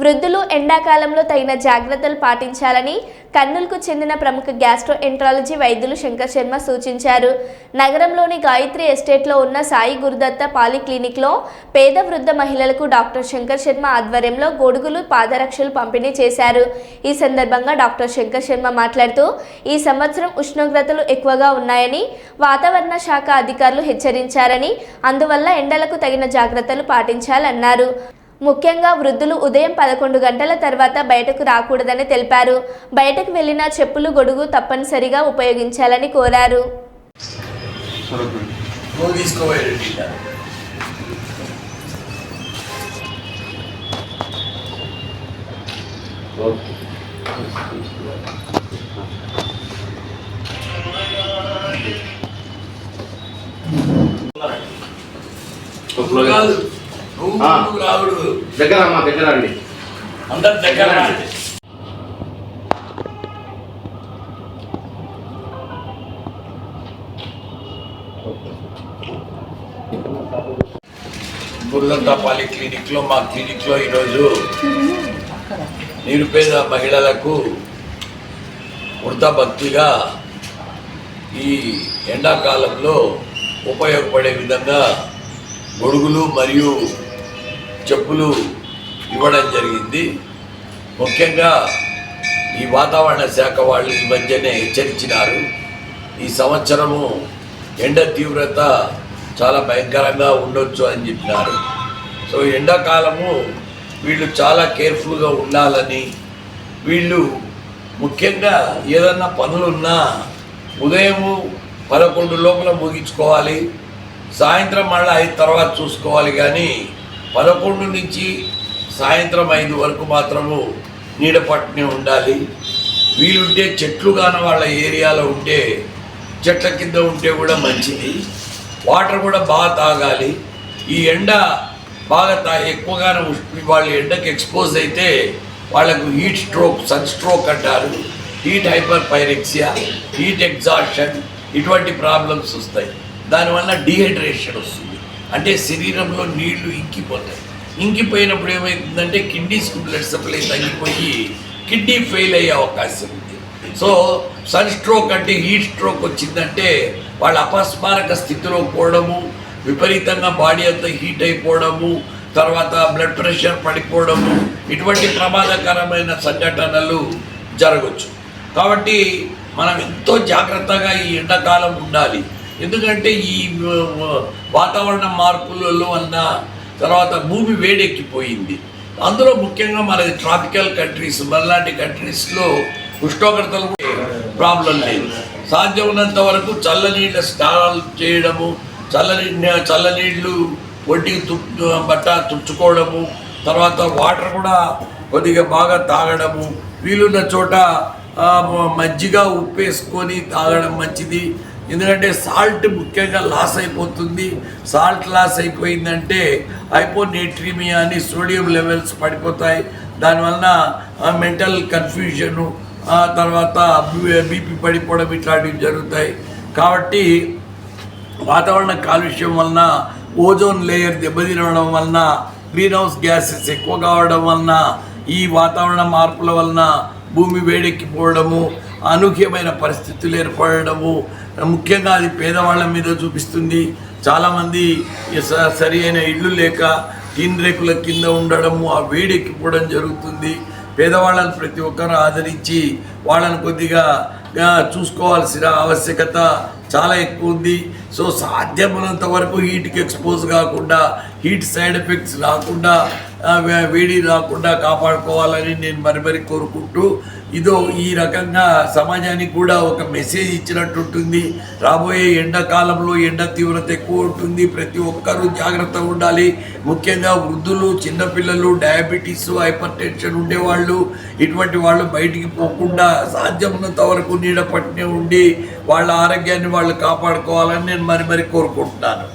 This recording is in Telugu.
వృద్ధులు ఎండాకాలంలో తగిన జాగ్రత్తలు పాటించాలని కర్నూలుకు చెందిన ప్రముఖ గ్యాస్ట్రో ఎంట్రాలజీ వైద్యులు శంకర్ శర్మ సూచించారు. నగరంలోని గాయత్రి ఎస్టేట్లో ఉన్న సాయి గురుదత్త పాలిక్లినిక్లో పేద వృద్ధ మహిళలకు డాక్టర్ శంకర్ శర్మ ఆధ్వర్యంలో గొడుగులు పాదరక్షలు పంపిణీ చేశారు. ఈ సందర్భంగా డాక్టర్ శంకర్ శర్మ మాట్లాడుతూ ఈ సంవత్సరం ఉష్ణోగ్రతలు ఎక్కువగా ఉన్నాయని వాతావరణ శాఖ అధికారులు హెచ్చరించారని అందువల్ల ఎండలకు తగిన జాగ్రత్తలు పాటించాలన్నారు. ముఖ్యంగా వృద్ధులు ఉదయం పదకొండు గంటల తర్వాత బయటకు రాకూడదని తెలిపారు. బయటకు వెళ్ళిన చెప్పులు గొడుగు తప్పనిసరిగా ఉపయోగించాలని కోరారు. కాదు. దగ్గర అమ్మా దగ్గర అండి అందరి దగ్గర. బుర్లంతా పాలి క్లినిక్లో మా క్లినిక్లో ఈరోజు నిరుపేద మహిళలకు వృద్ధభక్తిగా ఈ ఎండాకాలంలో ఉపయోగపడే విధంగా గొడుగులు మరియు చెప్పులు ఇవ్వడం జరిగింది. ముఖ్యంగా ఈ వాతావరణ శాఖ వాళ్ళు ఈ మధ్యనే హెచ్చరించినారు. ఈ సంవత్సరము ఎండ తీవ్రత చాలా భయంకరంగా ఉండొచ్చు అని చెప్పినారు. సో ఎండాకాలము వీళ్ళు చాలా కేర్ఫుల్గా ఉండాలని వీళ్ళు ముఖ్యంగా ఏదన్నా పనులున్నా ఉదయము పదకొండు లోపల ముగించుకోవాలి సాయంత్రం మళ్ళీ అయిన తర్వాత చూసుకోవాలి కానీ పదకొండు నుంచి సాయంత్రం ఐదు వరకు మాత్రము నీడపట్టునే ఉండాలి. వీలుంటే చెట్లు కాని వాళ్ళ ఏరియాలో ఉంటే చెట్ల కింద ఉంటే కూడా మంచిది. వాటర్ కూడా బాగా తాగాలి. ఈ ఎండ బాగా తా ఎక్కువగానే వాళ్ళ ఎండకి ఎక్స్పోజ్ అయితే వాళ్ళకు హీట్ స్ట్రోక్ సన్ స్ట్రోక్ అంటారు. Heat hyperpyrexia heat exhaustion ఇటువంటి ప్రాబ్లమ్స్ వస్తాయి. దానివల్ల డీహైడ్రేషన్ వస్తుంది. అంటే శరీరంలో నీళ్ళు ఇంకిపోతాయి. ఇంకిపోయినప్పుడు ఏమవుతుందంటే కిడ్నీస్కి బ్లడ్ సప్లై తగ్గిపోయి కిడ్నీ ఫెయిల్ అయ్యే అవకాశం ఉంది. సో సన్ స్ట్రోక్ అంటే హీట్ స్ట్రోక్ వచ్చిందంటే వాళ్ళ అపస్మారక స్థితిలో పోవడము విపరీతంగా బాడీ అంతా హీట్ అయిపోవడము తర్వాత బ్లడ్ ప్రెషర్ పడిపోవడము ఇటువంటి ప్రమాదకరమైన సంఘటనలు జరగచ్చు. కాబట్టి మనం ఎంతో జాగ్రత్తగా ఈ ఎండాకాలం ఉండాలి. ఎందుకంటే ఈ వాతావరణ మార్పులలో వలన తర్వాత భూమి వేడెక్కిపోయింది. అందులో ముఖ్యంగా మనది ట్రాపికల్ కంట్రీస్ మనలాంటి కంట్రీస్లో ఉష్ణోగ్రతలు ప్రాబ్లం లేదు. సాధ్యం ఉన్నంత వరకు చల్లనీళ్ళ స్నానాలు చేయడము చల్లని చల్లనీళ్ళు ఒడ్డీ తు బట్ట తుడుచుకోవడము తర్వాత వాటర్ కూడా కొద్దిగా బాగా తాగడము వీలున్న చోట ఆ, మజ్జిగ ఉప్పేసుకొని తాగడం మంచిది. ఎందుకంటే సాల్ట్ ముఖ్యంగా లాస్ అయిపోతుంది. సాల్ట్ లాస్ అయిపోయిందంటే హైపోనేట్రీమియా అని సోడియం లెవెల్స్ పడిపోతాయి. దానివలన మెంటల్ కన్ఫ్యూజను తర్వాత బీపీ పడిపోవడం ఇట్లాంటివి జరుగుతాయి. కాబట్టి వాతావరణ కాలుష్యం వలన ఓజోన్ లేయర్ దెబ్బతినడం వలన గ్రీన్ హౌస్ గ్యాసెస్ ఎక్కువ కావడం వలన ఈ వాతావరణ మార్పుల వలన భూమి వేడెక్కిపోవడము అనూహ్యమైన పరిస్థితులు ఏర్పడము ముఖ్యంగా అది పేదవాళ్ళ మీద చూపిస్తుంది. చాలామంది స- సరి అయిన ఇళ్ళు లేక టీన్ రేకుల కింద ఉండడము ఆ వేడెక్కిపోవడం జరుగుతుంది. పేదవాళ్ళని ప్రతి ఒక్కరు ఆదరించి వాళ్ళని కొద్దిగా చూసుకోవాల్సిన ఆవశ్యకత చాలా ఎక్కువ ఉంది. సో సాధ్యమైనంత వరకు హీట్కి ఎక్స్పోజ్ కాకుండా హీట్ సైడ్ ఎఫెక్ట్స్ రాకుండా వేడి రాకుండా కాపాడుకోవాలని నేను మరి మరి కోరుకుంటూ ఇదో ఈ రకంగా సమాజానికి కూడా ఒక మెసేజ్ ఇచ్చినట్టు ఉంటుంది రాబోయే ఎండాకాలంలో ఎండ తీవ్రత ఎక్కువ ఉంటుంది. ప్రతి ఒక్కరూ జాగ్రత్తగా ఉండాలి. ముఖ్యంగా వృద్ధులు చిన్నపిల్లలు డయాబెటీస్ హైపర్ టెన్షన్ ఉండేవాళ్ళు ఇటువంటి వాళ్ళు బయటికి పోకుండా సాధ్యమైనంత వరకు నీడ పట్టునే ఉండి వాళ్ళ ఆరోగ్యాన్ని వాళ్ళు కాపాడుకోవాలని నేను మరి మరి కోరుకుంటున్నాను.